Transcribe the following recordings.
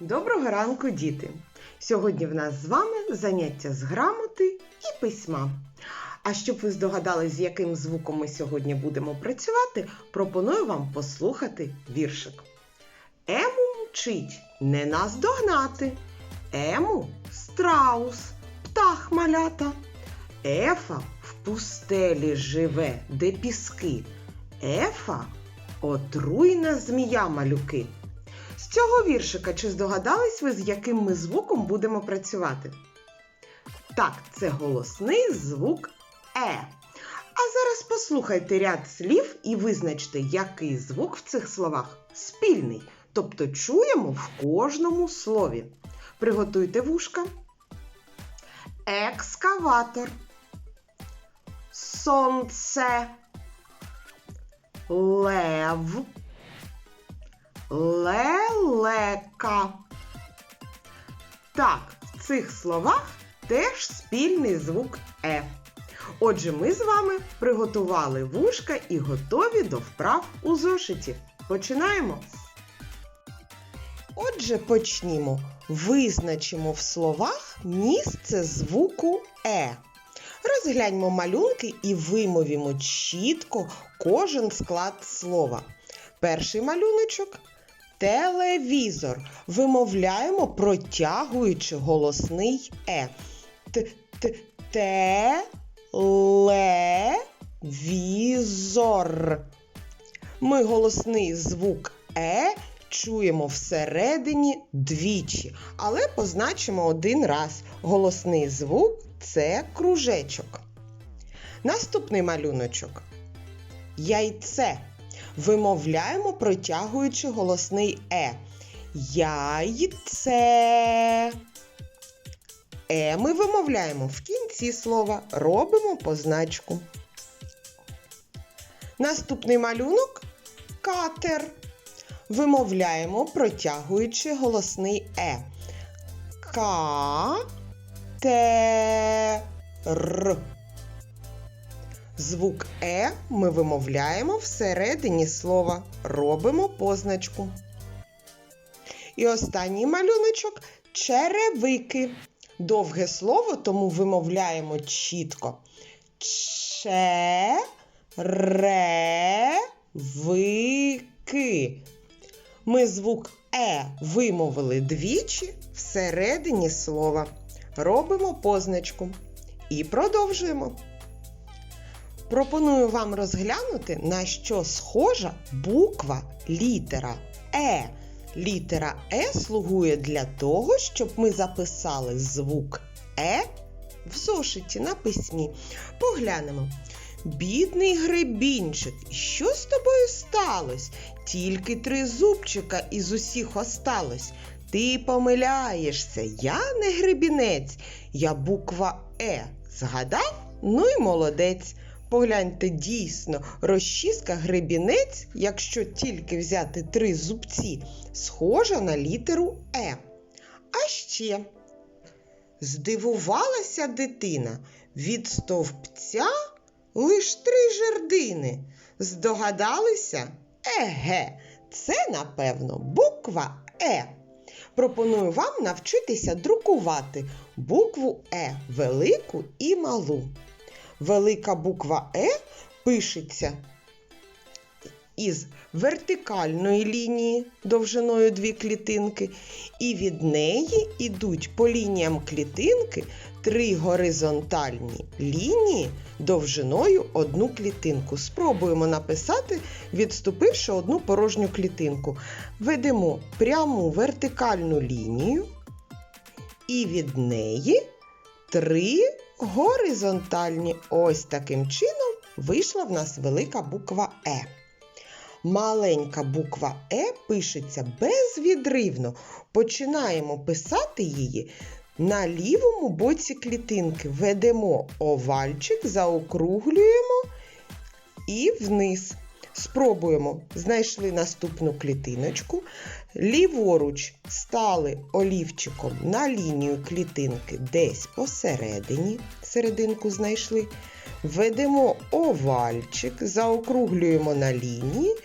Доброго ранку, діти! Сьогодні в нас з вами заняття з грамоти і письма. А щоб ви здогадались, з яким звуком ми сьогодні будемо працювати, пропоную вам послухати віршик. Ему мчить, не наздогнати. Ему страус, птах малята. Ефа в пустелі живе, де піски. Ефа отруйна змія малюки. Цього віршика чи здогадались ви, з яким ми звуком будемо працювати? Так, це голосний звук Е. А зараз послухайте ряд слів і визначте, який звук в цих словах спільний, тобто чуємо в кожному слові. Приготуйте вушка. Екскаватор. Сонце. Лев. Лелека. Так, в цих словах теж спільний звук Е. Отже, ми з вами приготували вушка і готові до вправ у зошиті. Починаємо. Отже, почнімо. Визначимо в словах місце звуку Е. Розгляньмо малюнки і вимовімо чітко кожен склад слова. Перший малюночок телевізор. Вимовляємо, протягуючи голосний е. Т- т- Телевізор. Ми голосний звук е чуємо всередині двічі, але позначимо один раз. Голосний звук це кружечок. Наступний малюночок. Яйце. Вимовляємо, протягуючи голосний е. Яйце. Е ми вимовляємо в кінці слова, робимо позначку. Наступний малюнок катер. Вимовляємо, протягуючи голосний е. Ка те р. Звук Е ми вимовляємо всередині слова, робимо позначку. І останній малюночок черевики. Довге слово, тому вимовляємо чітко. Черевики. Ми звук Е вимовили двічі всередині слова. Робимо позначку. І продовжуємо. Пропоную вам розглянути, на що схожа буква літера Е. Літера Е слугує для того, щоб ми записали звук Е в зошиті на письмі. Поглянемо. Бідний гребінчик, що з тобою сталося? Тільки три зубчика із усіх осталось. Ти помиляєшся, я не гребінець, я буква Е. Згадав? Ну й молодець. Погляньте, дійсно, розчіска гребінець, якщо тільки взяти три зубці, схожа на літеру Е. А ще здивувалася дитина від стовпця лиш три жердини. Здогадалися? Еге, це, напевно, буква Е. Пропоную вам навчитися друкувати букву Е велику і малу. Велика буква Е пишеться із вертикальної лінії довжиною дві клітинки, і від неї йдуть по лініям клітинки три горизонтальні лінії довжиною одну клітинку. Спробуємо написати, відступивши одну порожню клітинку. Ведемо пряму вертикальну лінію, і від неї три горизонтальні. Ось таким чином вийшла в нас велика буква Е. Маленька буква Е пишеться безвідривно. Починаємо писати її на лівому боці клітинки. Ведемо овальчик, заокруглюємо і вниз. Спробуємо. Знайшли наступну клітиночку. Ліворуч стали олівчиком на лінію клітинки десь посередині. Серединку знайшли. Ведемо овальчик, заокруглюємо на лінії,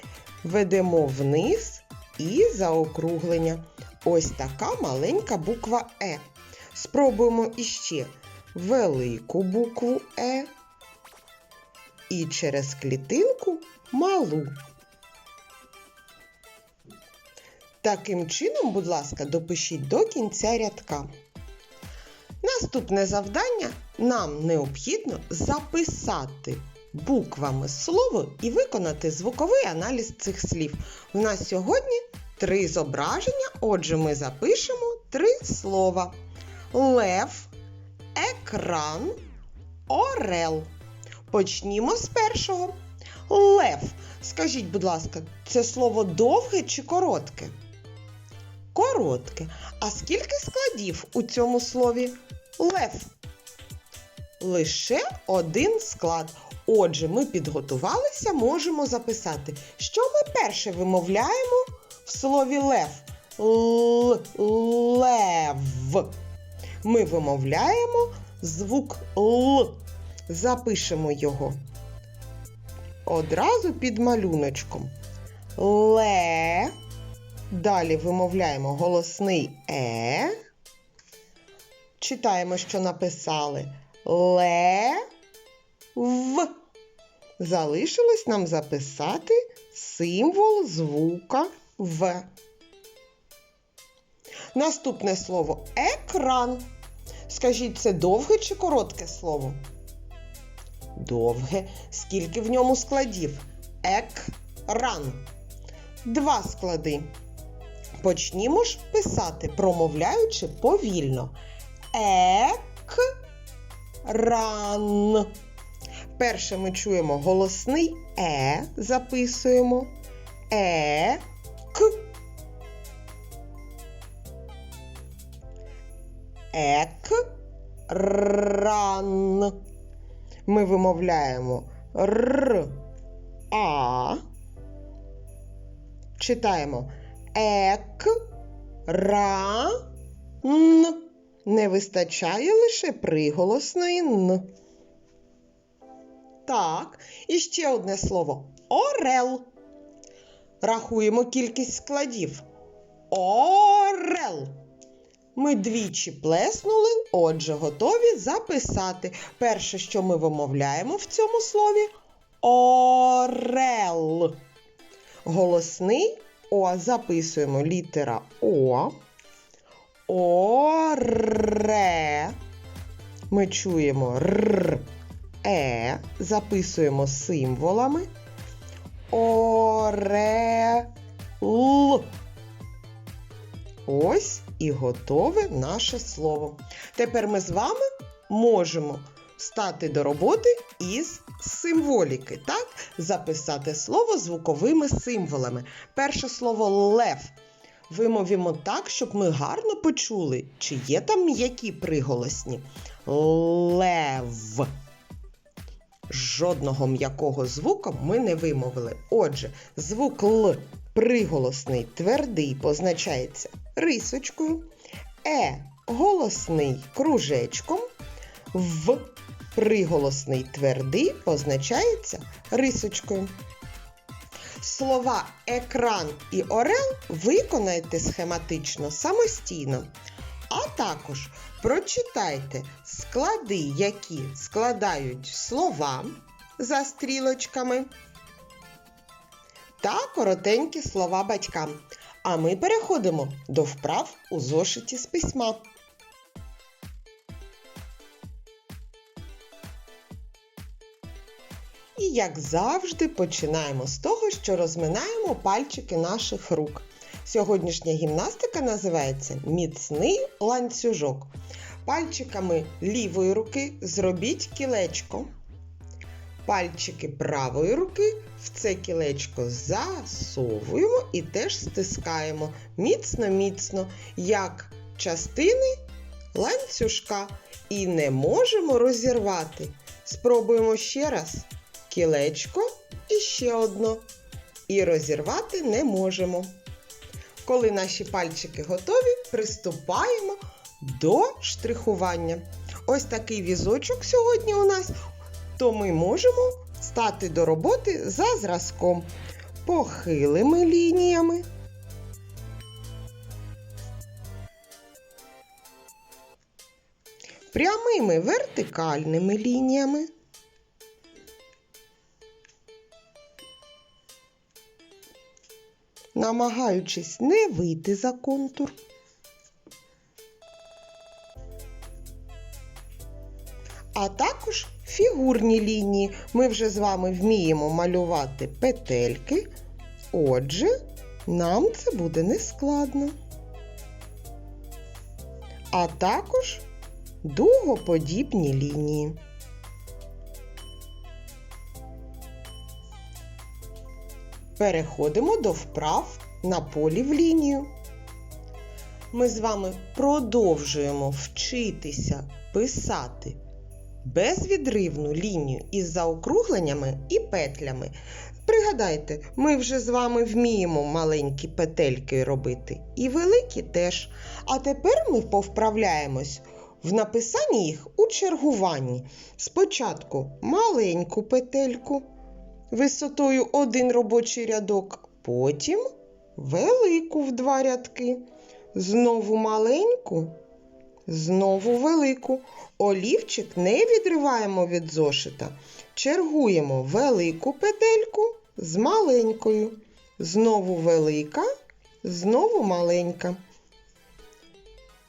ведемо вниз і заокруглення. ось така маленька буква Е. Спробуємо іще велику букву Е і через клітинку малу. Таким чином, будь ласка, допишіть до кінця рядка. Наступне завдання нам необхідно записати буквами слово і виконати звуковий аналіз цих слів. У нас сьогодні три зображення, отже, ми запишемо три слова: лев, екран, орел. Почнімо з першого. Лев. Скажіть, будь ласка, це слово довге чи коротке? Коротке. А скільки складів у цьому слові лев? Лише один склад. Отже, ми підготувалися, можемо записати, що ми перше вимовляємо в слові лев. Л- лев. Ми вимовляємо звук Л. Запишемо його одразу під малюночком. Ле. Далі вимовляємо голосний Е. Читаємо, що написали. Ле. В. Залишилось нам записати символ звука В. Наступне слово екран. Скажіть, це довге чи коротке слово? Довге. Скільки в ньому складів? Екран. Два склади. Почнімо ж писати, промовляючи повільно. Екран. Перше ми чуємо голосний Е, записуємо. Е. К. Екран. Ми вимовляємо Р. А. Читаємо ек. Ра. Н. Не вистачає лише приголосної Н. Так, і ще одне слово орел. Рахуємо кількість складів. Орел. Ми двічі плеснули, отже, готові записати. Перше, що ми вимовляємо в цьому слові орел. Голосний О записуємо літера О. Оре. Ми чуємо Р. Е. Записуємо символами. Орел. Ось і готове наше слово. Тепер ми з вами можемо стати до роботи із символіки, так? Записати слово звуковими символами. Перше слово лев. Вимовимо так, щоб ми гарно почули, чи є там м'які приголосні. Лев. Жодного м'якого звука ми не вимовили. Отже, звук Л приголосний твердий позначається рисочкою, Е голосний кружечком, В приголосний твердий позначається рисочкою. Слова екран і орел виконайте схематично самостійно. А також прочитайте склади, які складають слова за стрілочками та коротенькі слова батькам. А ми переходимо до вправ у зошиті з письма. І як завжди, починаємо з того, що розминаємо пальчики наших рук. Сьогоднішня гімнастика називається міцний ланцюжок. Пальчиками лівої руки зробіть кілечко. Пальчики правої руки в це кілечко засовуємо і теж стискаємо міцно-міцно, як частини ланцюжка. І не можемо розірвати. Спробуємо ще раз. Кілечко і ще одно. І розірвати не можемо. Коли наші пальчики готові, приступаємо до штрихування. Ось такий візочок сьогодні у нас, то ми можемо стати до роботи за зразком похилими лініями. Прямими вертикальними лініями. Намагаючись не вийти за контур. А також фігурні лінії. Ми вже з вами вміємо малювати петельки. Отже, нам це буде нескладно. А також дугоподібні лінії. Переходимо до вправ на полі в лінію. Ми з вами продовжуємо вчитися писати безвідривну лінію із заокругленнями і петлями. Пригадайте, ми вже з вами вміємо маленькі петельки робити і великі теж. А тепер ми повправляємось в написанні їх у чергуванні. Спочатку маленьку петельку висотою один робочий рядок, потім велику в два рядки, знову маленьку, знову велику. Олівчик не відриваємо від зошита. Чергуємо велику петельку з маленькою. Знову велика, знову маленька.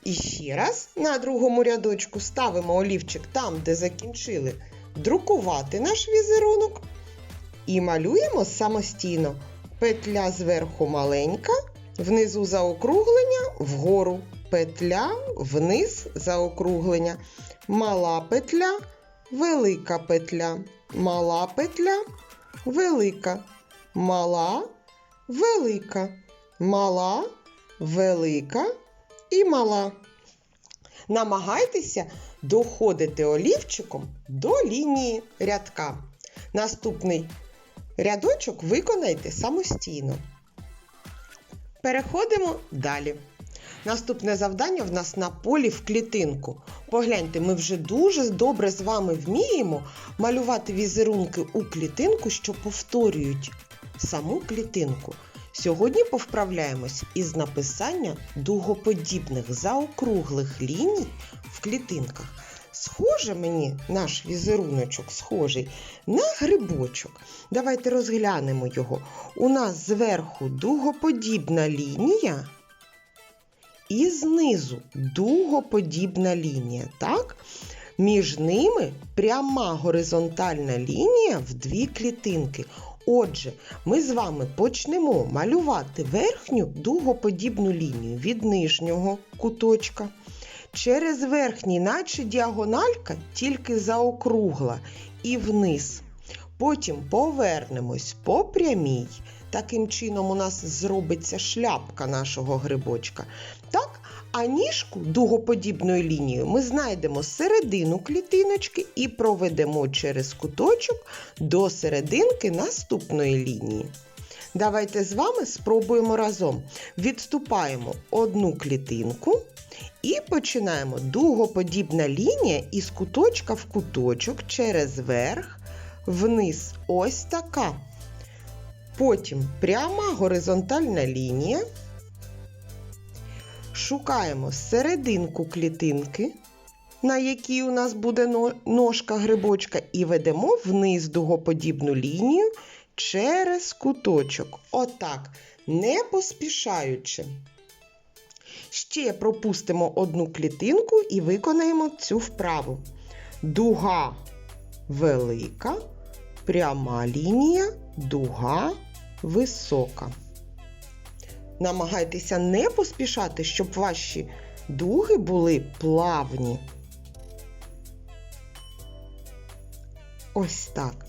І ще раз на другому рядочку ставимо олівчик там, де закінчили друкувати наш візерунок. І малюємо самостійно. Петля зверху маленька, внизу заокруглення, вгору петля, вниз заокруглення, мала петля, велика петля, мала петля, велика, мала, велика, мала, велика і мала. Намагайтеся доходити олівчиком до лінії рядка. Наступний рядочок виконайте самостійно. Переходимо далі. Наступне завдання в нас на полі в клітинку. Погляньте, ми вже дуже добре з вами вміємо малювати візерунки у клітинку, що повторюють саму клітинку. Сьогодні повправляємось із написання дугоподібних заокруглих ліній в клітинках. Схоже мені наш візеруночок схожий на грибочок. Давайте розглянемо його. У нас зверху дугоподібна лінія. І знизу дугоподібна лінія. Так? Між ними пряма горизонтальна лінія в дві клітинки. Отже, ми з вами почнемо малювати верхню дугоподібну лінію від нижнього куточка. Через верхній, наче діагональка, тільки заокругла і вниз. Потім повернемось по прямій. Таким чином, у нас зробиться шляпка нашого грибочка. Так, а ніжку дугоподібною лінією ми знайдемо середину клітиночки і проведемо через куточок до серединки наступної лінії. Давайте з вами спробуємо разом. Відступаємо одну клітинку і починаємо дугоподібна лінія із куточка в куточок через верх, вниз. Ось така. Потім пряма горизонтальна лінія. Шукаємо серединку клітинки, на якій у нас буде ножка грибочка, і ведемо вниз дугоподібну лінію через куточок. Отак, не поспішаючи. Ще пропустимо одну клітинку і виконаємо цю вправу. Дуга велика, пряма лінія, дуга висока. Намагайтеся не поспішати, щоб ваші дуги були плавні. Ось так.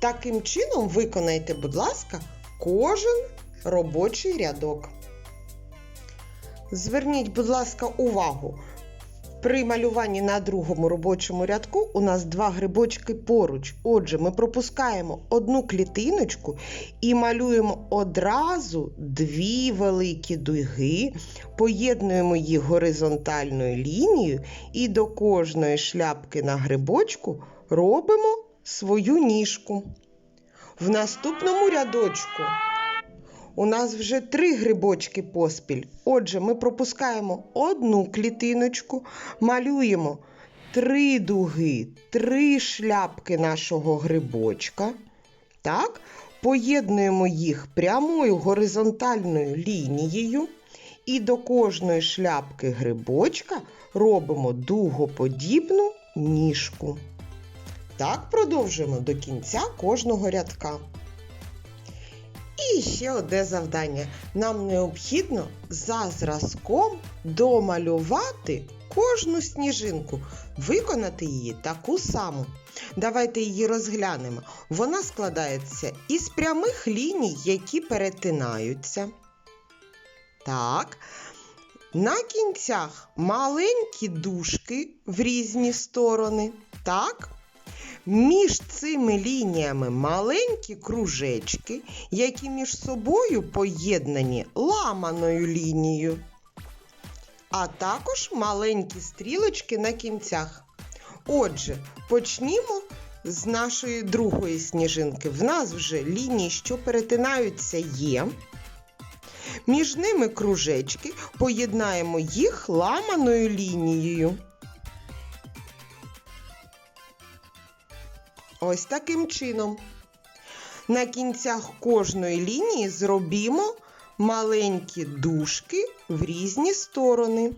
Таким чином виконайте, будь ласка, кожен робочий рядок. Зверніть, будь ласка, увагу. При малюванні на другому робочому рядку у нас два грибочки поруч. Отже, ми пропускаємо одну клітиночку і малюємо одразу дві великі дуги, поєднуємо їх горизонтальною лінією і до кожної шляпки на грибочку робимо свою ніжку. В наступному рядочку у нас вже три грибочки поспіль. Отже, ми пропускаємо одну клітиночку, малюємо три дуги, три шляпки нашого грибочка. Так, поєднуємо їх прямою горизонтальною лінією. І до кожної шляпки грибочка робимо дугоподібну ніжку. Так продовжуємо до кінця кожного рядка. І ще одне завдання. Нам необхідно за зразком домалювати кожну сніжинку, виконати її таку саму. Давайте її розглянемо. Вона складається із прямих ліній, які перетинаються. Так. На кінцях маленькі дужки в різні сторони. Так. Між цими лініями маленькі кружечки, які між собою поєднані ламаною лінією. А також маленькі стрілочки на кінцях. Отже, почнімо з нашої другої сніжинки. В нас вже лінії, що перетинаються, є. Між ними кружечки, поєднаємо їх ламаною лінією. Ось таким чином. На кінцях кожної лінії зробімо маленькі дужки в різні сторони.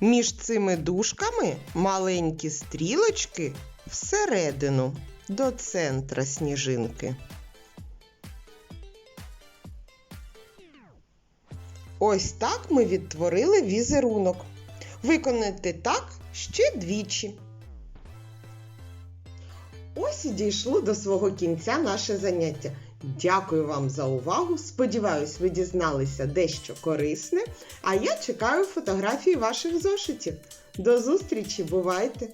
Між цими дужками маленькі стрілочки всередину до центра сніжинки. Ось так ми відтворили візерунок. Виконайте так ще двічі. Ось і дійшло до свого кінця наше заняття. Дякую вам за увагу. Сподіваюсь, ви дізналися дещо корисне, а я чекаю фотографії ваших зошитів. До зустрічі, бувайте!